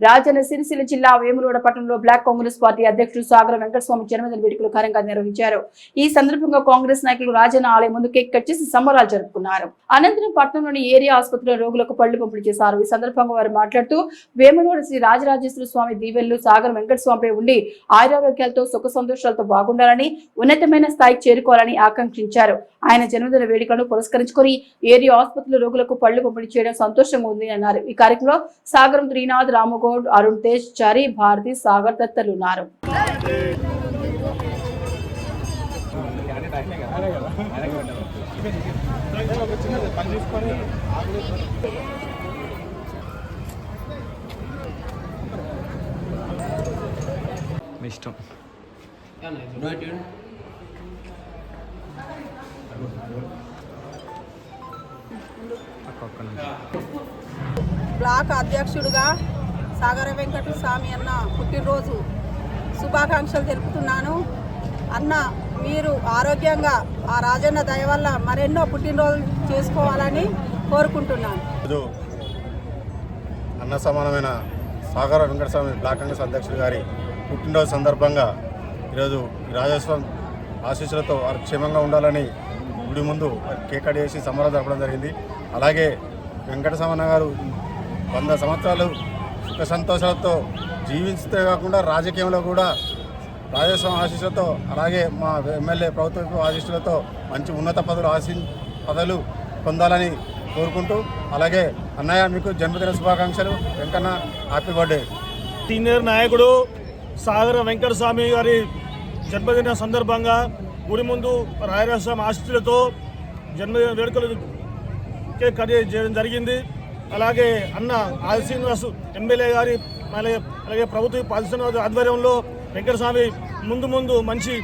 రాజన్న సిరిసిల్ల జిల్లా వేములూడ పట్టణంలో black Congress party అధ్యక్షుడు సాగర వెంకటస్వామి జన్మదిన వేడుకలు ఘనంగా నిర్వహించారు. ఈ సందర్భంగా కాంగ్రెస్ నాయకులు రాజన్న ఆలయం ముందు కేక్ కట్ చేసి సంబరాలు జరుపుకున్నారు. అనంతరం పట్టణంలోని ఏరియా ఆసుపత్రిలో రోగులకు పళ్ళు పంపిణీ చేశారు. ఈ సందర్భంగా వారు మాట్లాడుతూ వేములవాడ శ్రీ రాజరాజేశ్వర స్వామి దీవెనలు సాగర వెంకటస్వామిపై ఉండి ఆయురారోగ్యాలతో సుఖ సంతోషాలతో బాగుండాలని ఉన్నతమైన స్థాయికి చేరుకోవాలని ఆకాంక్షించారు. ఆయన జన్మదిన వేడుకలను పురస్కరించుకొని ఏరియా ఆసుపత్రిలో రోగులకు పళ్ళు పంపిణీ చేయడం సంతోషంగా ఉంది అన్నారు. ఈ కార్యక్రమంలో సాగరం త్రీనాథ్ రామగౌడ్ అరుణ్ తేజ్ చారి భారతి సాగర్ తదితరులు ఉన్నారు ఇష్టం. బ్లాక్ అధ్యక్షుడిగా సాగర వెంకట స్వామి అన్న పుట్టినరోజు శుభాకాంక్షలు తెలుపుతున్నాను. అన్న మీరు ఆరోగ్యంగా ఆ రాజన్న దయ వల్ల మరెన్నో పుట్టినరోజులు చేసుకోవాలని కోరుకుంటున్నాను. అన్న సమానమైన సాగర వెంకటస్వామి బ్లాక్ కాంగ్రెస్ అధ్యక్షుడు గారి పుట్టినరోజు సందర్భంగా ఈరోజు రాజస్వామి ఆశీస్సులతో వారు క్షేమంగా ఉండాలని గుడి ముందు కేక్ కట్ చేసి సంబరాలు జరపడం జరిగింది. అలాగే వెంకటస్వామన్న గారు వంద సంవత్సరాలు సుఖ సంతోషాలతో జీవించే కాకుండా రాజకీయంలో కూడా రాజస్వామి ఆశీస్సులతో అలాగే మా ఎమ్మెల్యే ప్రభుత్వ ఆశీస్సులతో మంచి ఉన్నత పదవులు ఆశీ పదవులు పొందాలని కోరుకుంటూ అలాగే అన్నయ్య మీకు జన్మదిన శుభాకాంక్షలు. Venkanna happy birthday. సీనియర్ నాయకుడు సాగర వెంకట స్వామి గారి జన్మదిన సందర్భంగా గుడి ముందు రాయరాస్వామి ఆశీస్సులతో జన్మదిన వేడుకలు కేక్ కట్ చేయడం జరిగింది. అలాగే అన్న ఆది శ్రీనివాస్ ఎమ్మెల్యే గారి అలాగే అలాగే ప్రభుత్వ పారిశ్రామిక ఆధ్వర్యంలో వెంకటస్వామి ముందు ముందు మంచి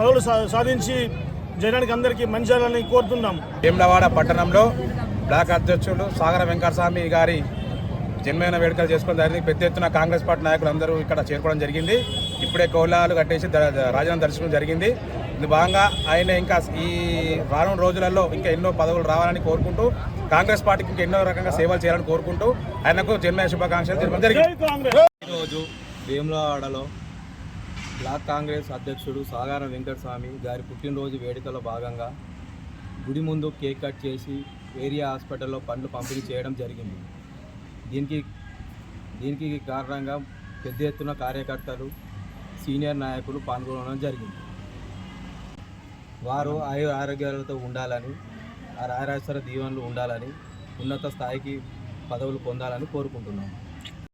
పదవులు సా- సాధించి జనానికి అందరికీ మంచి చేయాలని కోరుతున్నాం. వేములవాడ పట్టణంలో బ్లాక్ అధ్యక్షుడు సాగర వెంకటస్వామి గారి జన్మైన వేడుకలు చేసుకోవడం జరిగింది. పెద్ద ఎత్తున కాంగ్రెస్ పార్టీ నాయకులు అందరూ ఇక్కడ చేరుకోవడం జరిగింది. ఇప్పుడే కౌలాలు కట్టేసి రాజధాని దర్శనం జరిగింది. ఇందు భాగంగా ఆయన ఇంకా ఈ వారం రోజులలో ఇంకా ఎన్నో పదవులు రావాలని కోరుకుంటూ కాంగ్రెస్ పార్టీకి ఇంకా ఎన్నో రకంగా సేవలు చేయాలని కోరుకుంటూ ఆయనకు జన్మదిన శుభాకాంక్షలు జరిగింది. కాంగ్రెస్! ఈరోజు వేములవాడలో బ్లాక్ కాంగ్రెస్ అధ్యక్షుడు సాగారం వెంకటస్వామి గారి పుట్టినరోజు వేడుకలో భాగంగా గుడి ముందు కేక్ కట్ చేసి ఏరియా హాస్పిటల్లో పండ్లు పంపిణీ చేయడం జరిగింది. దీనికి దీనికి కారణంగా పెద్ద ఎత్తున కార్యకర్తలు సీనియర్ నాయకులు పాల్గొనడం జరిగింది. వారు ఆయు ఆరోగ్యాలతో ఉండాలని ఆ రాయరాజేశ్వర దీవెనలు ఉండాలని ఉన్నత స్థాయికి పదవులు పొందాలని కోరుకుంటున్నాము.